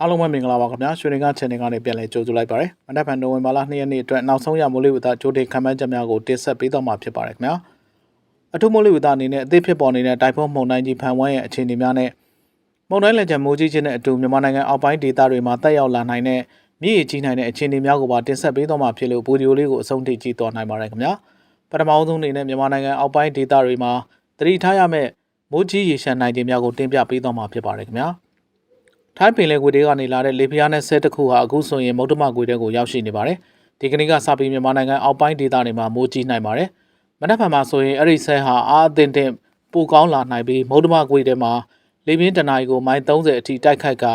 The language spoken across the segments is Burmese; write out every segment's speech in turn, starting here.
အားလုံးပဲမင်္ဂလာပါခင်ဗျာရွှေရင်က channel ကနေပြန်လည်ကြိုဆိုလိုက်ပါရစေမနက်ဖြန်နိုဝင်ဘာလ2ရက်နေ့အတွက်နောက်ဆုံးရမိုးလေဝသကြိုတင်ခန့်မှန်းချက်များကိုတင်ဆက်ပေးတော့မှာဖြစ်ပါတယ်ခင်ဗျာအထူးမိုးလေဝသအနေနဲ့အသေးဖြစ်ပေါ်နေတဲ့တိုင်ဖွန်းမုန်တိုင်းကြီးဖန်ဝန်းရဲ့အခြေအနေများနဲ့မုန်တိုင်းလက်ချက်မိုးကြီးခြင်းနဲ့အတူမြန်မာနိုင်ငံအောက်ပိုင်းဒေသတွေမှာတက်ရောက်လာနိုင်တဲ့မြစ်ရေကြီးနိုင်တဲ့အခြေအနေများကိုပါတင်ဆက်ပေးတော့မှာဖြစ်လို့ဗီဒီယိုလေးကိုအဆုံးထိကြည့်သွားနိုင်ပါတယ်ခင်ဗျာပထမအဆုံးအနေနဲ့မြန်မာနိုင်ငံအောက်ပိုင်းဒေသတွေမှာသတိထားရမယ့်မိုးကြီးရေရှမ်းနိုင်ခြင်းများကိုတင်ပြပေးတော့မှာဖြစ်ပါတယ်ခင်ဗျာ ထိုင်းပင်လယ်ကွေတွေကနေလာတဲ့လေပြင်းနဲ့ဆဲတစ်ခုဟာအခုဆိုရင်မုတ်တမကွေတွေကိုရောက်ရှိနေပါတယ်။ဒီကနေ့ကစပြီးမြန်မာနိုင်ငံအောက်ပိုင်းဒေသတွေမှာမိုးကြီးနိုင်ပါတယ်။မနက်ဖြန်မှာဆိုရင်အဲ့ဒီဆဲဟာအားအသင့်တင်ပိုကောင်းလာနိုင်ပြီးမုတ်တမကွေတွေမှာလေပြင်းတနအီကိုမိုင်30အထိတိုက်ခိုက်က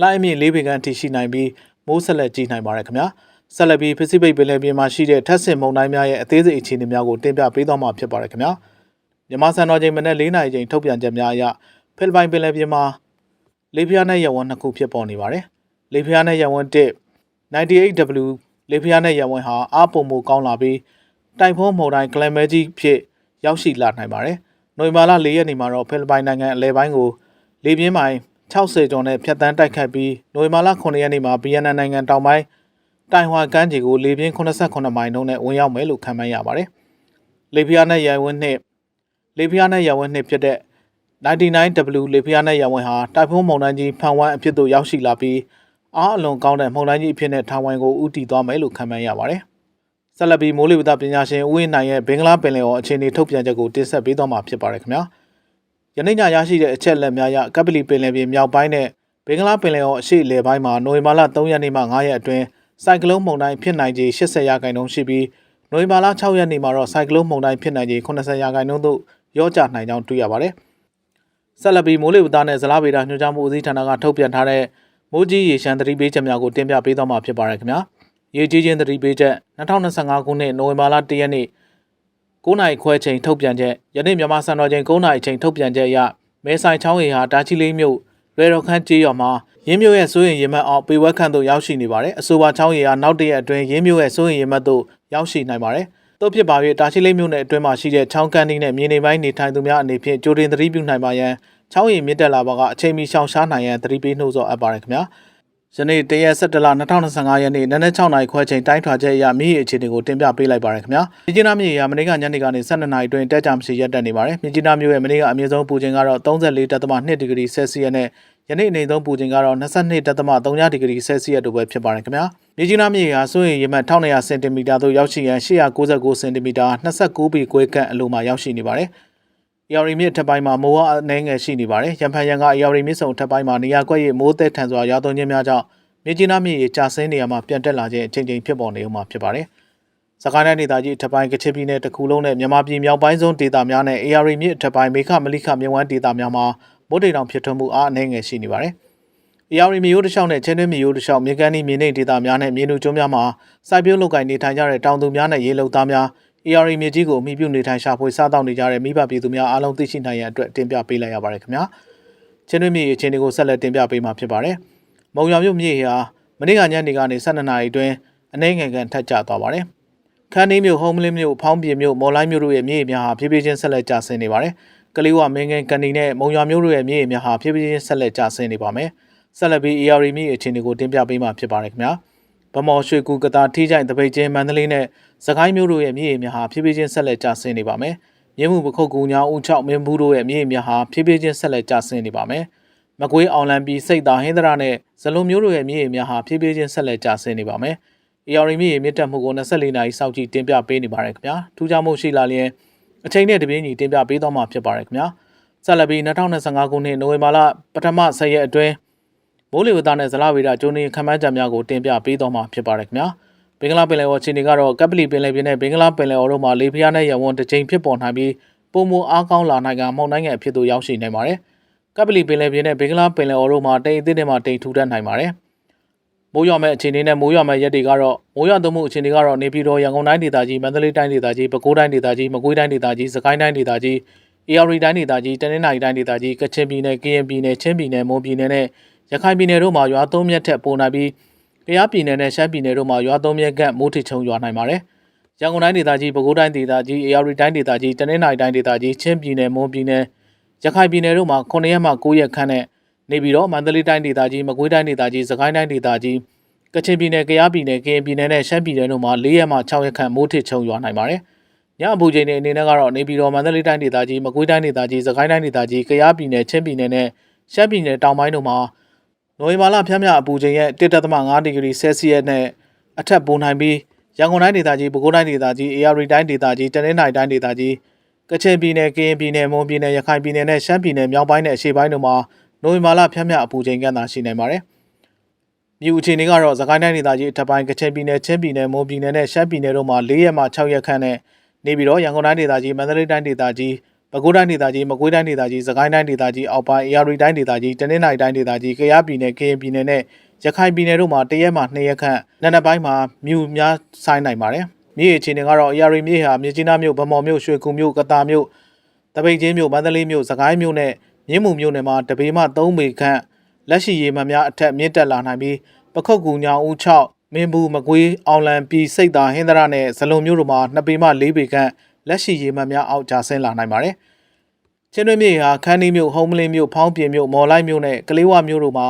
လှိုင်းအမြင့်လေးပင်ကန်ထိရှိနိုင်ပြီးမိုးဆက်လက်ကြီးနိုင်ပါတယ်ခင်ဗျာ။ဆက်လက်ပြီးဖိစိဖိတ်ပင်လယ်ပြင်မှာရှိတဲ့ထက်ဆင်မုန်တိုင်းများရဲ့အသေးစိတ်အခြေအနေများကိုတင်ပြပေးသွားမှာဖြစ်ပါတယ်ခင်ဗျာ။မြန်မာစံတော်ချိန်မနေ့၄နာရီချိန်ထုတ်ပြန်ချက်များအရဖိလစ်ပိုင်ပင်လယ်ပြင်မှာ လေဖျားနဲ့ရဝန်းနှစ်ခုဖြစ်ပေါ်နေပါတယ်။လေဖျားနဲ့ရဝန်း1 98W လေဖျားနဲ့ရဝန်းဟာအားပုံမကောင်းလာပြီးတိုင်ဖုန်းမုန်တိုင်းကလမ်မဲကြီးဖြစ်ရောက်ရှိလာနိုင်ပါတယ်။နိုဝင်ဘာလ၄ရက်နေ့မှာတော့ဖိလစ်ပိုင်နိုင်ငံအလဲပိုင်းကိုလေပြင်းပိုင်း60ကျော်နဲ့ဖြတ်တန်းတိုက်ခတ်ပြီးနိုဝင်ဘာလ9ရက်နေ့မှာဗီယက်နမ်နိုင်ငံတောင်ပိုင်းတိုင်ဟွာကမ်းခြေကိုလေပြင်း89မိုင်နှုန်းနဲ့ဝင်ရောက်မယ်လို့ခန့်မှန်းရပါတယ်။လေဖျားနဲ့ရဝန်းနှစ်လေဖျားနဲ့ရဝန်းနှစ်ဖြစ်တဲ့ 99W လေဖျားနဲ့ရဝင်းဟာတိုင်ဖုန်းမုန်တိုင်းကြီးဖန်ဝမ်းအဖြစ်သို့ရောက်ရှိလာပြီးအားအလွန်ကောင်းတဲ့မုန်တိုင်းကြီးအဖြစ်နဲ့ထောင်ဝိုင်ကိုဥတီသွားမယ်လို့ခန့်မှန်းရပါတယ်။ဆက်လက်ပြီးမိုးလေဝသပညာရှင်ဦးဝင်းနိုင်ရဲ့ဘင်္ဂလားပင်လယ်အော်အခြေအနေထုတ်ပြန်ချက်ကိုတင်ဆက်ပေးသွားမှာဖြစ်ပါတယ်ခင်ဗျာ။ယနေ့ညရရှိတဲ့အချက်လက်များအရကပလီပင်လယ်ပြင်မြောက်ပိုင်းနဲ့ဘင်္ဂလားပင်လယ်အော်အရှေ့လေပိုင်းမှာနိုဝင်ဘာလ3ရက်နေ့မှ9ရက်အတွင်းစိုက်ကလုန်းမုန်တိုင်းဖြစ်နိုင်ခြေ80ရာခိုင်နှုန်းရှိပြီးနိုဝင်ဘာလ6ရက်နေ့မှာတော့စိုက်ကလုန်းမုန်တိုင်းဖြစ်နိုင်ခြေ80ရာခိုင်နှုန်းသို့ရောကျနိုင်ကြောင်းတွေ့ရပါတယ်။ ဆက်လက်ပြီးမိုးလေဝသနဲ့ဇလားဗေဒညွှန်ကြားမှုဦးစီးဌာနကထုတ်ပြန်ထားတဲ့မိုးကြီးရေရှမ်းသတိပေးချက်များကိုတင်ပြပေးသွားမှာဖြစ်ပါတယ်ခင်ဗျာ။ရေကြီးခြင်းသတိပေးချက်2025ခုနှစ်နိုဝင်ဘာလ1ရက်နေ့9နိုင်ခွဲချိန်ထုတ်ပြန်ချက်ယနေ့မြန်မာစံတော်ချိန်9နိုင်ချိန်ထုတ်ပြန်ချက်အရမဲဆိုင်ချောင်းရီဟာတာချီလေးမြို့ရေတော်ခန့်ကျေးရွာမှာရင်းမြို့ရဲ့စိုးရင်ရင်မတ်အောင်ပေဝက်ခန့်သို့ရောက်ရှိနေပါတယ်။အဆိုပါချောင်းရီဟာနောက်တရက်အတွင်းရင်းမြို့ရဲ့စိုးရင်ရင်မတ်သို့ရောက်ရှိနိုင်ပါတယ်။တို့ဖြစ်ပါ၍တာချီလေးမြို့နယ်အတွင်းမှာရှိတဲ့ချောင်းကန်ဒီနဲ့မြေနေပိုင်းနေထိုင်သူများအနေဖြင့်ကြိုတင်သတိပြုနိုင်ပါရန် ချောင်းရည်မြင့်တက်လာပါကအချိန်မီရှောင်ရှားနိုင်ရန်သတိပေးနှိုးဆော်အပ်ပါတယ်ခင်ဗျာယနေ့တရက်17လ2025ရက်နေ့နနက်6နာရီခွဲချိန်တိုင်းထွာချက်အရမြည်အခြေအနေကိုတင်ပြပေးလိုက်ပါရခင်ဗျာမြကြီးနားမြည်ရမနေ့ကညနေကနေ12နာရီတွင်တက်ကြမရှိရက်တက်နေပါတယ်မြကြီးနားမြို့ရဲ့မနေ့ကအမြင့်ဆုံးပူချိန်ကတော့34.2ဒီဂရီဆယ်စီယပ်နဲ့ယနေ့အနေဆုံးပူချိန်ကတော့22.3ဒီဂရီဆယ်စီယပ်တို့ပဲဖြစ်ပါတယ်ခင်ဗျာမြကြီးနားမြည်ဟာဆိုရင်ရေမှတ်1200စင်တီမီတာသို့ရောက်ရှိရန်899စင်တီမီတာ29ဘီခွဲခန့်အလိုမှာရောက်ရှိနေပါတယ်။ ရော်ရီမြစ်ထပ်ပိုင်းမှာမိုးအနှဲငယ်ရှိနေပါတယ်။ရန်ဖန်ရန်ကရော်ရီမြစ်စုံထပ်ပိုင်းမှာနေရာကွက်ရမိုးသက်ထန်စွာရွာသွန်းခြင်းများကြောင့်မြစ်ကြီးနားမြစ်ရေကျဆင်းနေရမှာပြန်တက်လာခြင်းအချိန်ချင်းဖြစ်ပေါ်နေဦးမှာဖြစ်ပါတယ်။စကိုင်းတိုင်းဒေသကြီးထပ်ပိုင်းကချင်ပြည်နယ်တစ်ခုလုံးနဲ့မြန်မာပြည်မြောက်ပိုင်းဆုံးဒေသများနဲ့ AR မြစ်ထပ်ပိုင်းမေခမလိခမြဝန်းဒေသများမှာမိုးတိမ်တောင်ဖြစ်ထွန်းမှုအားအနှဲငယ်ရှိနေပါတယ်။ AR မြေရိုးတစ်လျှောက်နဲ့ချင်းတွင်းမြေရိုးတစ်လျှောက်မြေကမ်းဤမြေနိမ့်ဒေသများနဲ့မြေနုကျွန်းများမှာစိုက်ပျိုးလုပ်ကိုင်နေထိုင်ကြတဲ့တောင်သူများနဲ့ရေလုံသားများ AR မြေကြီးကိုအမိပြုနေထိုင်ရှာဖွေစားတောက်နေကြတဲ့မိဘပြည်သူများအားလုံးသိရှိနိုင်ရန်အတွက်တင်ပြပေးလိုက်ရပါတယ်ခင်ဗျာချင်းတွင်းမြေအခြေအနေကိုဆက်လက်တင်ပြပေးမှာဖြစ်ပါတယ်မုံရွာမြို့မြေဟာမနေ့ကညနေကနေ12နာရီအတွင်းအနှဲငယ်ကန်ထက်ကျသွားပါတယ်ခန်းနီးမြို့ဟုံးမလင်းမြို့ဖောင်းပြေမြို့မော်လိုင်းမြို့တို့ရဲ့မြေများဟာဖြည်းဖြည်းချင်းဆက်လက်ကျဆင်းနေပါတယ်ကလေးဝမင်းငယ်ကန်နီနဲ့မုံရွာမြို့တို့ရဲ့မြေများဟာဖြည်းဖြည်းချင်းဆက်လက်ကျဆင်းနေပါမယ်ဆက်လက်ပြီး AR မြေအခြေအနေကိုတင်ပြပေးမှာဖြစ်ပါတယ်ခင်ဗျာ ဗမော်ရွှေကူကတာထီးချိုင်တပိတ်ချင်းမန္တလေးနဲ့စကိုင်းမြို့တို့ရဲ့မြေရေများဟာဖြည်းဖြည်းချင်းဆက်လက်ကျဆင်းနေပါမယ်။မြင်းမှုပခုတ်ကူညာဦးချောက်မင်းဘူးတို့ရဲ့မြေရေများဟာဖြည်းဖြည်းချင်းဆက်လက်ကျဆင်းနေပါမယ်။မကွေးအောင်လံပြည်စိတ်သာဟင်းသရနဲ့ဇလုံမျိုးတို့ရဲ့မြေရေများဟာဖြည်းဖြည်းချင်းဆက်လက်ကျဆင်းနေပါမယ်။ AR မြေရေမြင့်တက်မှုကို24နာရီစောင့်ကြည့်တင်ပြပေးနေပါတယ်ခင်ဗျာ။ထူးခြားမှုရှိလာလျင်အချိန်နဲ့တပြေးညီတင်ပြပေးတော့မှာဖြစ်ပါတယ်ခင်ဗျာ။ဆက်လက်ပြီး2025ခုနှစ်နိုဝင်ဘာလပထမ10ရက်အတွင်း မိုးလေဝသနဲ့ဇလဝေဒကျိုးနေခန့်မှန်းချက်များကိုတင်ပြပေးတော့မှာဖြစ်ပါတယ်ခင်ဗျာ။ဘင်္ဂလားပင်လယ်အော်ခြေနေကတော့ကပလီပင်လယ်ပြင်နဲ့ဘင်္ဂလားပင်လယ်အော်တို့မှာလေပြင်းနဲ့ရဝန်းတစ်ချိန်ဖြစ်ပေါ်နိုင်ပြီးပုံမအားကောင်းလာနိုင်ကမုန်တိုင်းငယ်အဖြစ်သို့ရောက်ရှိနိုင်ပါတယ်။ကပလီပင်လယ်ပြင်နဲ့ဘင်္ဂလားပင်လယ်အော်တို့မှာတိမ်အသစ်တွေမှာတိမ်ထူထပ်နိုင်ပါတယ်။မိုးရွာမဲ့အခြေအနေနဲ့မိုးရွာမဲ့ရက်တွေကတော့မိုးရွာသွန်းမှုအခြေအနေကတော့နေပြည်တော်ရန်ကုန်တိုင်းဒေသကြီးမန္တလေးတိုင်းဒေသကြီးပဲခူးတိုင်းဒေသကြီးမကွေးတိုင်းဒေသကြီးစကိုင်းတိုင်းဒေသကြီးအေရီတိုင်းဒေသကြီးတနင်္သာရီတိုင်းဒေသကြီးကချင်ပြည်နယ်ကရင်ပြည်နယ်ချင်းပြည်နယ်မွန်ပြည်နယ်နဲ့ ရခိုင်ပြည်နယ်တို့မှာရွာသုံးမြက်ထက်ပိုနိုင်ပြီးကယားပြည်နယ်နဲ့ရှမ်းပြည်နယ်တို့မှာရွာသုံးမြက်ကမိုးထစ်ချုံရွာနိုင်ပါတယ်။ရန်ကုန်တိုင်းဒေသကြီးပဲခူးတိုင်းဒေသကြီးအေရီတိုင်းဒေသကြီးတနင်္သာရီတိုင်းဒေသကြီးချင်းပြည်နယ်မွန်ပြည်နယ်ရခိုင်ပြည်နယ်တို့မှာ9ရက်မှ9ရက်ခန့်နဲ့နေပြီးတော့မန္တလေးတိုင်းဒေသကြီးမကွေးတိုင်းဒေသကြီးစကိုင်းတိုင်းဒေသကြီးကချင်ပြည်နယ်ကယားပြည်နယ်ကရင်ပြည်နယ်နဲ့ရှမ်းပြည်နယ်တို့မှာ၄ရက်မှ6ရက်ခန့်မိုးထစ်ချုံရွာနိုင်ပါတယ်။ညအပူချိန်တွေအနေနဲ့ကတော့နေပြည်တော်မန္တလေးတိုင်းဒေသကြီးမကွေးတိုင်းဒေသကြီးစကိုင်းတိုင်းဒေသကြီးကယားပြည်နယ်ချင်းပြည်နယ်နဲ့ရှမ်းပြည်နယ်တောင်ပိုင်းတို့မှာ နိုဝင်ဘာလဖြန့်ဖြန့်အပူချိန်ရဲ့1.5ဒီဂရီဆဲလ်စီယပ်နဲ့အထက်ပိုနိုင်ပြီးရန်ကုန်တိုင်းဒေသကြီးပဲခူးတိုင်းဒေသကြီးအေရရီတိုင်းဒေသကြီးတနင်္သာရီတိုင်းဒေသကြီးကချင်ပြည်နယ်ကရင်ပြည်နယ်မွန်ပြည်နယ်ရခိုင်ပြည်နယ်နဲ့ရှမ်းပြည်နယ်မြောက်ပိုင်းနဲ့အရှေ့ပိုင်းတို့မှာနိုဝင်ဘာလဖြန့်ဖြန့်အပူချိန်ကန့်သာရှိနိုင်ပါတယ်။မြူအခြေအနေကတော့သခိုင်းတိုင်းဒေသကြီးအထက်ပိုင်းကချင်ပြည်နယ်ချင်းပြည်နယ်မွန်ပြည်နယ်နဲ့ရှမ်းပြည်နယ်တို့မှာ၄ရက်မှ6ရက်ခန့်နဲ့နေပြီးတော့ရန်ကုန်တိုင်းဒေသကြီးမန္တလေးတိုင်းဒေသကြီး ပဲခူးတိုင်းဒေသကြီးမကွေးတိုင်းဒေသကြီးစကိုင်းတိုင်းဒေသကြီးအောက်ပိုင်းအေရရီတိုင်းဒေသကြီးတနင်္သာရီတိုင်းဒေသကြီးကယားပြည်နယ်ကရင်ပြည်နယ်နဲ့ရခိုင်ပြည်နယ်တို့မှာတရက်မှ2ရက်ခန့်နံနက်ပိုင်းမှာမြူများဆိုင်နိုင်ပါတယ်။မြေအခြေအနေကတော့အေရရီမြေဟာမြကြီးနားမြို့ဗမော်မြို့ရွှေကူမြို့ကတာမြို့တပိတ်ချင်းမြို့မန္တလေးမြို့စကိုင်းမြို့နဲ့မြင်းမူမြို့နယ်မှာတပေမှ3ပေခန့်လက်ရှိရေမှန်များအထက်မြင့်တက်လာနိုင်ပြီးပခုတ်ကူညောင်ဦး6မင်းဘူးမကွေးအောင်လံပြည်စိတ်သာဟင်းသရနဲ့ဇလုံမြို့တို့မှာ2ပေမှ4ပေခန့် လက်ရှိရေမှန်များအောက်ကျဆင်းလာနိုင်ပါတယ်။ချင်းတွင်းမြေဟာခန်းနီမြို့ဟုံးမလင်းမြို့ဖောင်းပြင်မြို့မော်လိုက်မြို့နဲ့ကလေးဝမြို့တို့မှာ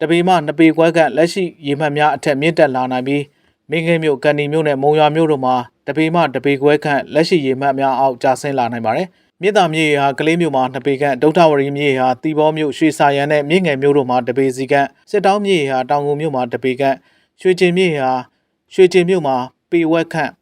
တပေမှ2ပေခွဲခန့်လက်ရှိရေမှန်များအထက်မြင့်တက်လာနိုင်ပြီးမင်းကင်းမြို့ကန်နီမြို့နဲ့မုံရွာမြို့တို့မှာတပေမှတပေခွဲခန့်လက်ရှိရေမှန်များအောက်ကျဆင်းလာနိုင်ပါတယ်။မြစ်တာမြေဟာကလေးမြို့မှာ2ပေခန့်ဒုထဝရီမြေဟာတီဘောမြို့ရွှေစာရန်နဲ့မြင့်ငယ်မြို့တို့မှာ2ပေစီခန့်စစ်တောင်းမြေဟာတောင်ငူမြို့မှာ2ပေခန့်ရွှေကျင်မြေဟာရွှေကျင်မြို့မှာပေဝက်ခန့်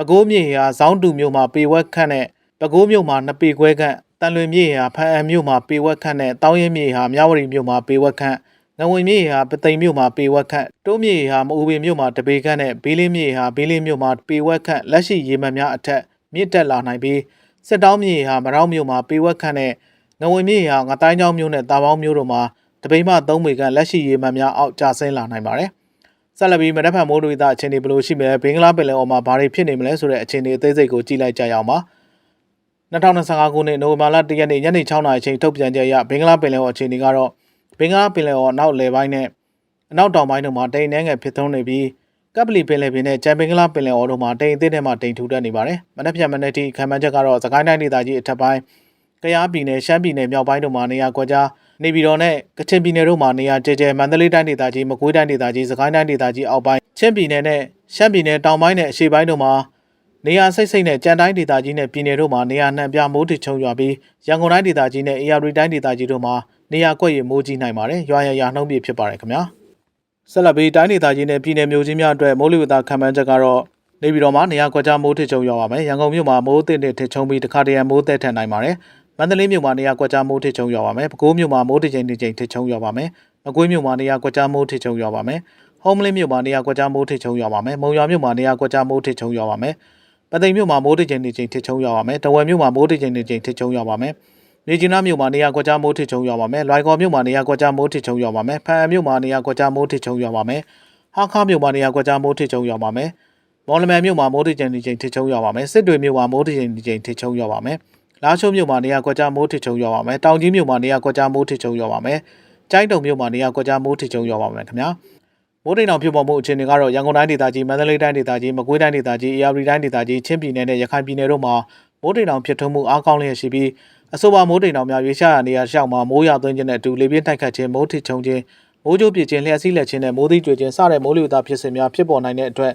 ပဲခူးမြေဟာဇောင်းတူမြို့မှာပေဝက်ခန့်နဲ့ပဲခူးမြို့မှာ2ပေခွဲခန့်တန်လွင်မြေဟာဖန်အံမြို့မှာပေဝက်ခန့်နဲ့တောင်းရင်မြေဟာမြဝတီမြို့မှာပေဝက်ခန့်ငဝင်မြေဟာပသိမ်မြို့မှာပေဝက်ခန့်တိုးမြေဟာမအူပင်မြို့မှာတပေခန့်နဲ့ဘေးလင်းမြေဟာဘေးလင်းမြို့မှာပေဝက်ခန့်လက်ရှိရေမှန်များအထက်မြင့်တက်လာနိုင်ပြီးစစ်တောင်းမြေဟာမရောင်းမြို့မှာပေဝက်ခန့်နဲ့ငဝင်မြေဟာငတိုင်းချောင်းမြို့နဲ့တာပေါင်းမြို့တို့မှာတပိမှ3ပေခန့်လက်ရှိရေမှန်များအောက်ကျဆင်းလာနိုင်ပါတယ် ဆက်လက်ပြီးမနက်ဖြန်မိုးတွေသားအခြေအနေဘယ်လိုရှိမလဲဘင်္ဂလားပင်လယ်အော်မှာဘာတွေဖြစ်နေမလဲဆိုတဲ့အခြေအနေအသေးစိတ်ကိုကြည့်လိုက်ကြရအောင်ပါ2025ခုနှစ်နိုဝင်ဘာလ1ရက်နေ့ညနေ6:00နာရီအချိန်ထုတ်ပြန်ချက်အရဘင်္ဂလားပင်လယ်အော်အခြေအနေကတော့ဘင်္ဂလားပင်လယ်အော်နောက်လယ်ပိုင်းနဲ့အနောက်တောင်ပိုင်းတို့မှာတိမ်နှဲငယ်ဖြစ်သွန်းနေပြီးကပ်ပလီပင်လယ်ပြင်နဲ့ကြံပင်ကလားပင်လယ်အော်တို့မှာတိမ်အသစ်နဲ့မှတိမ်ထူတက်နေပါတယ်။မနက်ဖြန်မနက်ထိခံမှန်းချက်ကတော့သခိုင်းတိုင်းဒေသကြီးအထက်ပိုင်းကယားပြည်နယ်ရှမ်းပြည်နယ်မြောက်ပိုင်းတို့မှာနေရာကွက်ကြား နေပြည်တော်နဲ့ကချင်ပြည်နယ်တို့မှာနေရာကျဲကျဲမန္တလေးတိုင်းဒေသကြီးမကွေးတိုင်းဒေသကြီးစကိုင်းတိုင်းဒေသကြီးအောက်ပိုင်းချင်းပြည်နယ်နဲ့ရှမ်းပြည်နယ်တောင်ပိုင်းနဲ့အရှေ့ပိုင်းတို့မှာနေရာစိတ်စိတ်နဲ့ကြံတိုင်းဒေသကြီးနဲ့ပြည်နယ်တို့မှာနေရာနှံပြမိုးထချုံရွာပြီးရန်ကုန်တိုင်းဒေသကြီးနဲ့အေရရီတိုင်းဒေသကြီးတို့မှာနေရာကွက်ရမိုးကြီးနိုင်ပါတယ်။ရွာရရနှုံးပြဖြစ်ပါတယ်ခင်ဗျာ။ဆက်လက်ပြီးတိုင်းဒေသကြီးနဲ့ပြည်နယ်မျိုးချင်းများအတွက်မိုးလေဝသခံမှန်းချက်ကတော့နေပြည်တော်မှာနေရာကွက်ကြားမိုးထချုံရွာပါမယ်။ရန်ကုန်မြို့မှာမိုးသင့်တဲ့ထချုံပြီးတခါတရံမိုးသက်ထန်နိုင်ပါတယ်။ မန္တလေးမြို့မှာနေရာကွက်ကြားမိုးထချုံရွာပါမယ်။ပဲခူးမြို့မှာမိုးတစ်ချိန်တစ်ချိန်ထချုံရွာပါမယ်။မကွေးမြို့မှာနေရာကွက်ကြားမိုးထချုံရွာပါမယ်။ဟုံးမလင်းမြို့မှာနေရာကွက်ကြားမိုးထချုံရွာပါမယ်။မုံရွာမြို့မှာနေရာကွက်ကြားမိုးထချုံရွာပါမယ်။ပသိမ်မြို့မှာမိုးတစ်ချိန်တစ်ချိန်ထချုံရွာပါမယ်။တဝယ်မြို့မှာမိုးတစ်ချိန်တစ်ချိန်ထချုံရွာပါမယ်။မြေကြီးနားမြို့မှာနေရာကွက်ကြားမိုးထချုံရွာပါမယ်။လွိုင်ကော်မြို့မှာနေရာကွက်ကြားမိုးထချုံရွာပါမယ်။ဖန်အံမြို့မှာနေရာကွက်ကြားမိုးထချုံရွာပါမယ်။ဟာခါမြို့မှာနေရာကွက်ကြားမိုးထချုံရွာပါမယ်။မော်လမြိုင်မြို့မှာမိုးတစ်ချိန်တစ်ချိန်ထချုံရွာပါမယ်။စစ်တွေမြို့မှာမိုးတစ်ချိန်တစ်ချိန်ထချုံရွာပါမယ်။ လာချုံမြို့မှာနေရာကွက်ကြားမိုးထချုံရွာပါမယ်။တောင်ကြီးမြို့မှာနေရာကွက်ကြားမိုးထချုံရွာပါမယ်။ကျိုင်းတုံမြို့မှာနေရာကွက်ကြားမိုးထချုံရွာပါမယ်ခင်ဗျာ။မိုးတိမ်တောင်ဖြစ်ပေါ်မှုအခြေအနေကတော့ရန်ကုန်တိုင်းဒေသကြီးမန္တလေးတိုင်းဒေသကြီးမကွေးတိုင်းဒေသကြီးအေရရီတိုင်းဒေသကြီးချင်းပြည်နယ်နဲ့ရခိုင်ပြည်နယ်တို့မှာမိုးတိမ်တောင်ဖြစ်ထွန်းမှုအားကောင်းလျက်ရှိပြီးအဆိုပါမိုးတိမ်တောင်များရွေးချရာနေရာရှောက်မှာမိုးရွာသွန်းခြင်းနဲ့အတူလေပြင်းတိုက်ခတ်ခြင်းမိုးထစ်ချုံခြင်းမိုးကြိုးပြစ်ခြင်းလျှက်စီးလက်ခြင်းနဲ့မိုးသီးကြွေခြင်းစတဲ့မိုးလေဝသဖြစ်စဉ်များဖြစ်ပေါ်နိုင်တဲ့အတွက်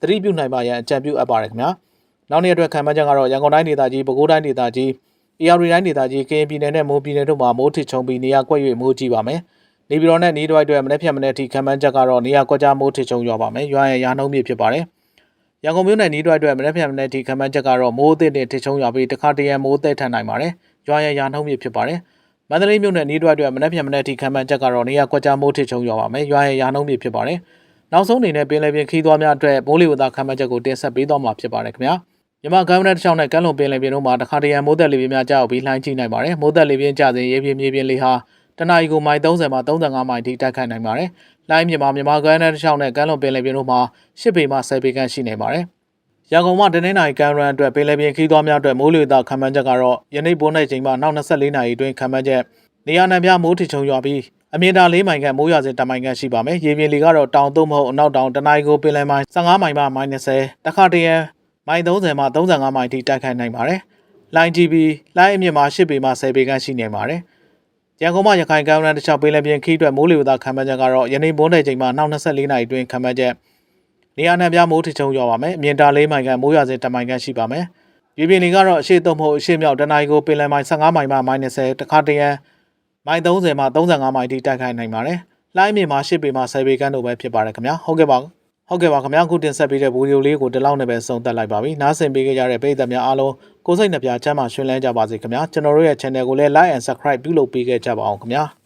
သတိပြုနိုင်ပါရန်အကြံပြုအပ်ပါတယ်ခင်ဗျာ။ နောက်နေ့အတွက်ခံမှန်းချက်ကတော့ရန်ကုန်တိုင်းဒေသကြီးပဲခူးတိုင်းဒေသကြီးအေရရီတိုင်းဒေသကြီးကရင်ပြည်နယ်နဲ့မိုးပြည်နယ်တို့မှာမိုးထစ်ချုံပြီးနေရာကွက်၍မိုးကြီးပါမယ်။နေပြည်တော်နဲ့နေတွိုက်တွေမနေ့ဖြန်မနေ့ထိခံမှန်းချက်ကတော့နေရာကွက်ကြားမိုးထစ်ချုံရွာပါမယ်။ရွာရရာနှုံးမြေဖြစ်ပါတယ်။ရန်ကုန်မြို့နယ်နေတွိုက်တွေမနေ့ဖြန်မနေ့ထိခံမှန်းချက်ကတော့မိုးအသစ်နဲ့ထစ်ချုံရွာပြီးတခါတရံမိုးသက်ထန်နိုင်ပါတယ်။ရွာရရာနှုံးမြေဖြစ်ပါတယ်။မန္တလေးမြို့နယ်နေတွိုက်တွေမနေ့ဖြန်မနေ့ထိခံမှန်းချက်ကတော့နေရာကွက်ကြားမိုးထစ်ချုံရွာပါမယ်။ရွာရရာနှုံးမြေဖြစ်ပါတယ်။နောက်ဆုံးအနေနဲ့ပင်လယ်ပြင်ခီးသွွားများအတွက်မိုးလေဝသခံမှန်းချက်ကိုတင်ဆက်ပေးသွားမှာဖြစ်ပါတယ်ခင်ဗျာ။ မြန်မာကမ်းရိုးတန်းတစ်လျှောက်နဲ့ကမ်းလွန်ပင်လယ်ပြင်တို့မှာတခါတရံမိုးသက်လေပြင်းများကြောက်ပြီးလှိုင်းကြည့်နိုင်ပါတယ်။မိုးသက်လေပြင်းကြစဉ်ရေပြင်းမြေပြင်းလေဟာတနအီကိုမိုင်30မှ35မိုင်ထိတိုက်ခတ်နိုင်ပါတယ်။လှိုင်းမြန်မာမြန်မာကမ်းရိုးတန်းတစ်လျှောက်နဲ့ကမ်းလွန်ပင်လယ်ပြင်တို့မှာ10ပေမှ10ပေခန့်ရှိနေပါတယ်။ရန်ကုန်မှာတနင်္လာရီကမ်းရိုးတန်းအတွက်ပင်လယ်ပြင်ခီးသွွားများအတွက်မိုးလေဝသခံမှန်းချက်ကတော့ယနေ့ပိုးနေချိန်မှာနောက်24နာရီအတွင်းခံမှန်းချက်နေရာနှံပြမိုးထချုံရွာပြီးအမြင့်တာ၄မိုင်ခန့်မိုးရွာစဉ်တမိုင်ခန့်ရှိပါမယ်။ရေပြင်လေကတော့တောင်သို့မဟုတ်အနောက်တောင်တနအီကိုပင်လယ်မိုင်15မိုင်မှမိုင်20တခါတရံ မိုင်30မှ35မိုင်ထိတိုက်ခိုက်နိုင်ပါတယ်။လိုင်း GB လိုင်းအမြင့်မှာ10ပေမှ10ပေခန့်ရှိနေပါတယ်။ရရန်ကုန်မှရခိုင်ကမ်းရိုးတန်းတစ်လျှောက်ပေးလမ်းပြင်ခီးအတွက်မိုးလေဝသခန့်မှန်းချက်ကတော့ယနေ့ဘုန်းတဲ့ချိန်မှာနောက်24နာရီအတွင်းခန့်မှန်းချက်နေရာနှံပြမိုးထချုံရွာပါမယ်။အမြင့်တာ၄မိုင်ကမိုးရွာစေ10မိုင်ကရှိပါမယ်။ပြည်ပြည်တွေကတော့အရှိသုံးဖို့အရှိမြောက်တနအီကိုပင်လယ်မိုင်15မိုင်မှမိုင်20တခါတရံမိုင်30မှ35မိုင်ထိတိုက်ခိုက်နိုင်ပါတယ်။လိုင်းမြေမှာ10ပေမှ10ပေကန်းတို့ပဲဖြစ်ပါတယ်ခင်ဗျာ။ဟုတ်ကဲ့ပါ။ ဟုတ်ကဲ့ပါခင်ဗျာခုတင်ဆက်ပေးတဲ့ဗီဒီယိုလေးကိုဒီလောက်နဲ့ပဲဆုံးသက်လိုက်ပါပြီ။နားဆင်ပေးကြတဲ့ပရိသတ်များအားလုံးကိုယ်စိတ်နှပြချမ်းသာရှင်လန်းကြပါစေခင်ဗျာ။ကျွန်တော်တို့ရဲ့ channel ကိုလည်း like and subscribe ပြုလုပ်ပေးခဲ့ကြပါအောင်ခင်ဗျာ။